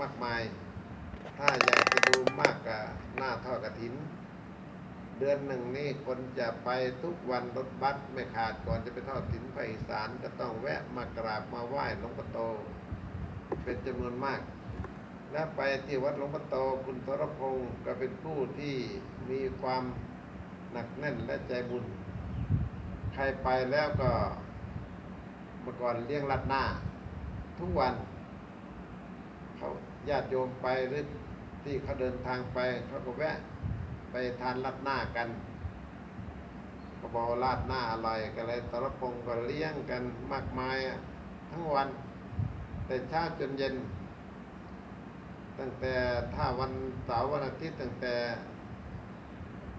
มากมาย ถ้าอยากจะดูมากกับหน้าทอดกระถิน เดือนหนึ่งนี่คนจะไปทุกวันรถบัสไม่ขาดก่อนจะไปทอดกฐินภาคอีสานก็ต้องแวะมากราบมาไหว้หลวงพ่อโต เป็นจำนวนมาก และไปที่วัดหลวงพ่อโตคุณสรพงศ์ก็เป็นผู้ที่มีความหนักแน่นและใจบุญ ใครไปแล้วก็เมื่อก่อนเลี้ยงรัดหน้า ทุกวัน ญาติโยมไปหรือที่เขาเดินทางไปเขาก็แวะ ไปทานรัดหน้ากันเขาบอกว่าราดหน้าอร่อยก็เลยสรพงก็เลี้ยงกันมากมายอะทั้งวัน แต่เช้าจนเย็น ตั้งแต่ถ้าวันเสาร์วันอาทิตย์ตั้งแต่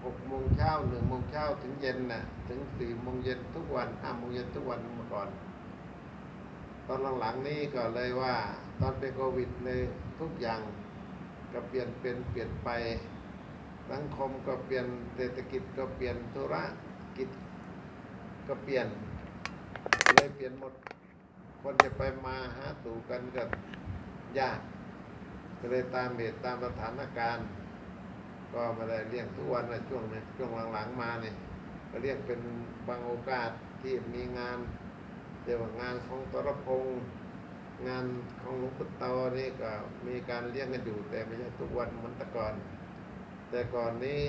หกโมงเช้าหนึ่งโมงเช้าถึงเย็นน่ะถึงสี่โมงเย็นทุกวันห้าโมงเย็นทุกวันเมื่อก่อน ตอนหลังๆนี้ก็เลยว่า ตอนเป็นโควิดเลยทุกอย่างก็เปลี่ยนเป็นเปลี่ยนไปสังคมก็เปลี่ยนเศรษฐกิจก็เปลี่ยนธุรกิจก็เปลี่ยนเลยเปลี่ยนหมด คนจะไปมาหาสู่กันก็ยากก็เลยตามเหตุตามสถานการณ์ ก็ม่ได้เลี้ยงทุกวันนะช่วงนี้ช่วงหลังๆมาเนี่ยก็เรียกเป็นบางโอกาสที่มีงาน เรียกว่างานของตรพงษ์งานของหลวงปู่โตนี่ก็มีการเลี้ยงกันอยู่ แต่ไม่ใช่ทุกวันเหมือนแต่ก่อน แต่ก่อนนี้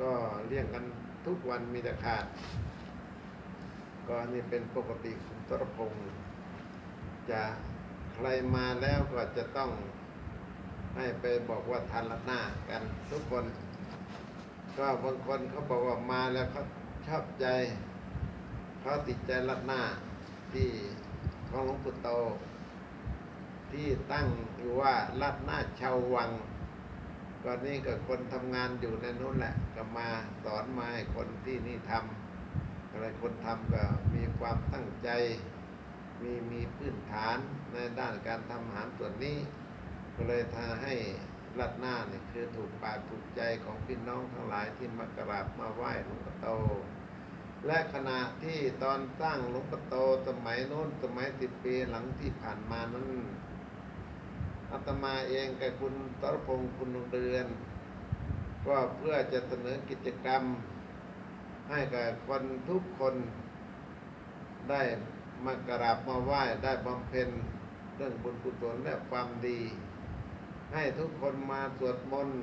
ก็เลี้ยงกันทุกวันมีแต่ขาด ก็อันนี่เป็นปกติของตรพงษ์จะใครมาแล้วก็จะต้องให้ไปบอกว่าทานรัดหน้ากันทุกคน ก็บางคนเขาบอกว่ามาแล้วเขาชอบใจเขาติดใจรัดหน้า ที่ของหลวงปู่โต ที่ตั้งอยู่ว่ารัดหน้าชาววังก่อนนี้ก็คนทำงานอยู่ในนู้นแหละ ก็มาสอนมาให้คนที่นี่ทำอะไรคนทำก็มีความตั้งใจ มีมีพื้นฐานในด้านการทำอาหารส่วนนี้ ก็เลยทาให้รัดหน้าเนี่ยคือถูกปากถูกใจของพี่น้องทั้งหลายที่มากราบมาไหว้หลวงปู่โต และขณะที่ตอนสร้างหลวงปโตสมัยโน้นสมัยสิบปีหลังที่ผ่านมานั้นอาตมาเองกับคุณตรพงศ์คุณเดือน ก็เพื่อจะเสนอกิจกรรม ให้กับคนทุกคนได้มากราบมาไหว้ได้บำเพ็ญเรื่องบุญกุศลและความดี ให้ทุกคนมาสวดมนต์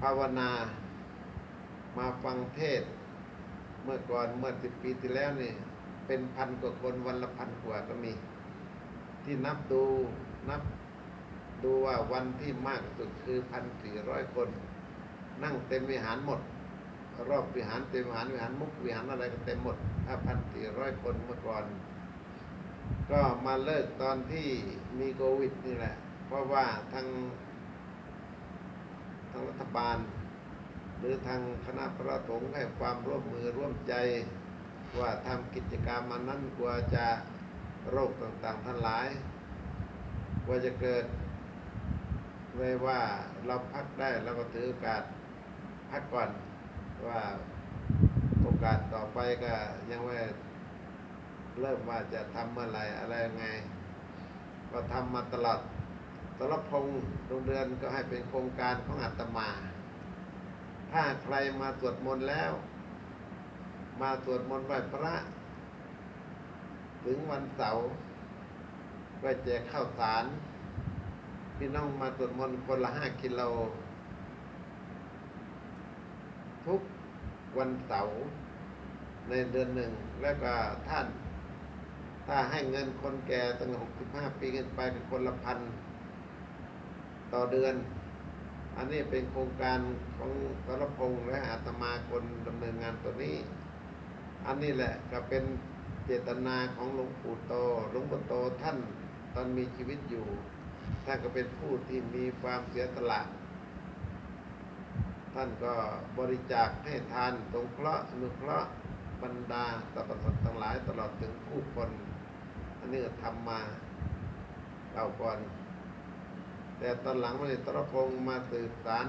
ภาวนา มาฟังเทศ มื่อก่อนเมื่อสิบปีที่แล้วนี่ เป็นพันกว่าคนวันละพันกว่าก็มี ที่นับดูนับดูว่าวันที่มากสุดคือพันสี่ร้อยคน นั่งเต็มวิหารหมด รอบวิหารเต็มวิหารวิหารมุกวิหารอะไรก็เต็มหมดถ้าพันสี่ร้อยคนเมื่อก่อน ก็มาเลิกตอนที่มีโควิดนี่แหละ เพราะว่าทางทางรัฐบาล หรือทางคณะพระสงฆ์ให้ความร่วมมือร่วมใจ ว่าทำกิจกรรมมันนั้นกลัวจะโรคต่างๆทั้งหลายกลัวจะเกิดไว้ว่าเราพักได้เราก็ถือโอกาสพักก่อนว่าโอกาสต่อไปก็ยังไม่เริ่มว่าจะทำเมื่อไรอะไรยังไง ก็ทำมาตลอดตลอดพงโรงเรือนก็ให้เป็นโครงการของอาตมา ถ้าใครมาสวดมนต์แล้ว มาสวดมนต์ไหว้พระ ถึงวันเสาร์ก็แจกข้าวสาร พี่น้องมาสวดมนต์คนละห้ากิโล ทุกวันเสาร์ในเดือนหนึ่ง แล้วก็ท่าน ถ้าให้เงินคนแก่ตั้งหกสิบห้าปีขึ้นไปเป็นคนละพัน ต่อเดือน อันนี้เป็นโครงการของสรพงษ์และอาตมาคนดำเนินงานตัวนี้ อันนี้แหละก็เป็นเจตนาของหลวงปู่โตหลวงปู่โตท่านตอนมีชีวิตอยู่ ท่านก็เป็นผู้ที่มีความเสียสละ ท่านก็บริจาคให้ทานสงเคราะห์อนุเคราะห์บรรดาสรรพสัตว์ทั้งหลายตลอดถึงผู้คน อันนี้ก็ทำมาเก่าก่อน แต่ตอนหลังพระตรพงษ์มาสืบสาร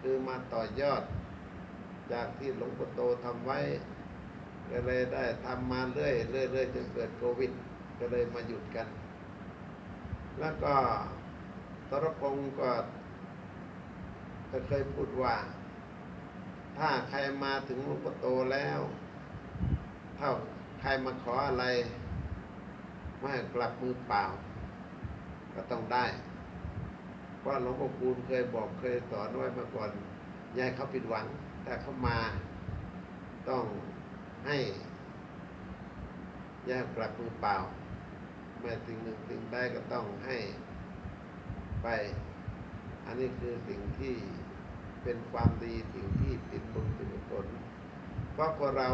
คือมาต่อยอด จากที่หลวงปู่โตทำไว้ก็เลยได้ทำมาเรื่อยเรื่อยเรื่อยจนเกิดโควิด ก็เลยมาหยุดกัน แล้วก็สรพงศ์ก็เคยพูดว่า ถ้าใครมาถึงหลวงพ่โตแล้วถ้าใครมาขออะไรไม่กลับมือเปล่า ก็ต้องได้ เพราะหลวงพ่อคูณเคยบอกเคยสอนไว้มาก่อนยายเขาผิดหวัง แต่เขามาต้องให้ยายกลับมือเปล่าเมื่อสิ่งหนึ่งสิ่งใดก็ต้องให้ไป อันนี้คือสิ่งที่เป็นความดีสิ่งที่ติดบุญติดกุศลเพราะคนเรา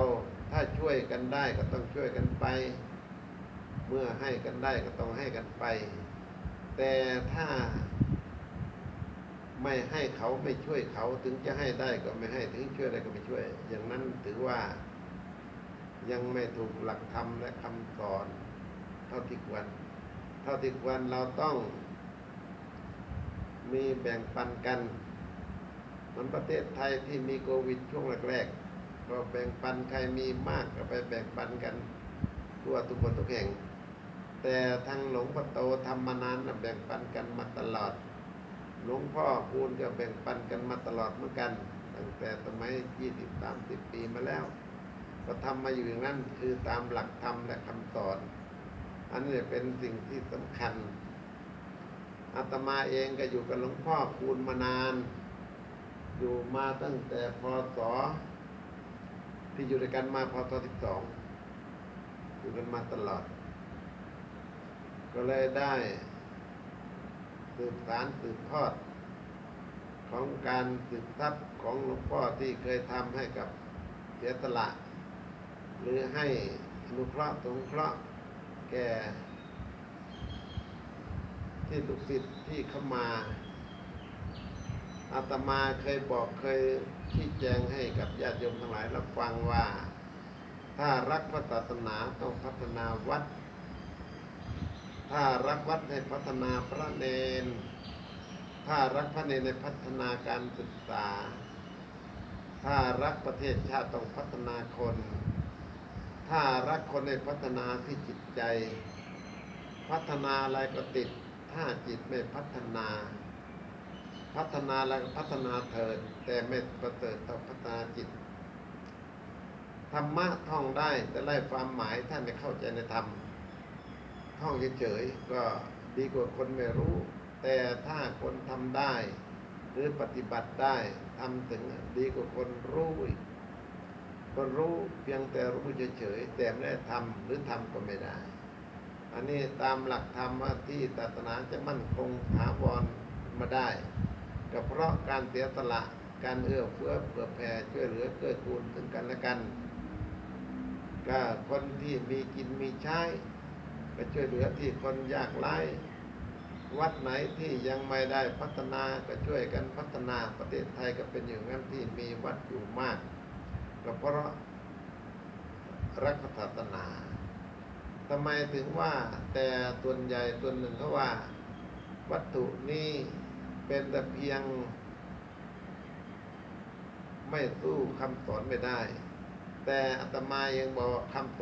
ถ้าช่วยกันได้ก็ต้องช่วยกันไป เมื่อให้กันได้ก็ต้องให้กันไป แต่ถ้า ไม่ให้เขาไม่ช่วยเขาถึงจะให้ได้ก็ไม่ให้ถึงช่วยได้ก็ไม่ช่วย อย่างนั้นถือว่ายังไม่ถูกหลักธรรมและคำสอน เท่าที่ควร เท่าที่ควรเราต้อง มีแบ่งปันกันมันประเทศไทยที่มีโควิดช่วงแรกๆก็แบ่งปันใครมีมากก็ไปแบ่งปันกันทั่วทุกคนทุกแห่ง แต่ทางหลวงพ่อโตทำมานานแบ่งปันกันมาตลอด หลวงพ่อคูณก็แบ่งปันกันมาตลอดเหมือนกัน ตั้งแต่สมัยยี่สิบสามสิบปีมาแล้ว ก็ทำมาอยู่อย่างนั้นคือตามหลักธรรมและคำสอน อันนี้เป็นสิ่งที่สำคัญอาตมาเองก็อยู่กับหลวงพ่อคูณมานาน อยู่มาตั้งแต่พศที่อยู่ด้วยกันมาพศสิบสองอยู่กันมาตลอด ก็เลยได้ สืบสารสืบทอด ของการสืบทรัพย์ของหลวงพ่อที่เคยทำให้กับเสียสละ หรือให้อนุเคราะห์สงเคราะห์แก่ ที่ลูกศิษย์ที่เข้ามาอาตมาเคยบอกเคยชี้แจงให้กับญาติโยมทั้งหลายรับฟังว่า ถ้ารักพระศาสนาต้องพัฒนาวัด ถ้ารักวัดให้พัฒนาพระเนนถ้ารักพระเนนในพัฒนาการศึกษาถ้ารักประเทศชาติต้องพัฒนาคน ถ้ารักคนในพัฒนาที่จิตใจ พัฒนาอะไรก็ติด ถ้าจิตไม่พัฒนา พัฒนาอะไรก็พัฒนาเถิด แต่ไม่ประเสริฐต้องพัฒนาจิต ธรรมะท่องได้แต่ไล่ความหมายท่านไม่เข้าใจในธรรม ท่องเฉยๆก็ดีกว่าคนไม่รู้ แต่ถ้าคนทำได้ หรือปฏิบัติได้ทำถึงดีกว่าคนรู้อีกคนรู้เพียงแต่รู้เฉยๆแต่ไม่ได้ทำหรือทำก็ไม่ได้ อันนี้ตามหลักธรรมว่าที่ศาสนาจะมั่นคงถาวรมาได้ก็เพราะการเสียสละการเอื้อเฟื้อเผื่อแผ่ช่วยเหลือเกื้อกูลซึ่งกันและกัน ก็คนที่มีกินมีใช้ ช่วยเหลือที่คนยากไร้วัดไหนที่ยังไม่ได้พัฒนาก็ช่วยกันพัฒนาประเทศไทยก็เป็นอย่างนั้นที่มีวัดอยู่มากก็เพราะรักศาสนาทำไมถึงว่าแต่ส่วใหญ่ส่วหนึ่งเขาว่า วัตถุนี้เป็นแต่เพียง ไม่สู้คำสอนไม่ได้ แต่อาตมายังบอกคำสอน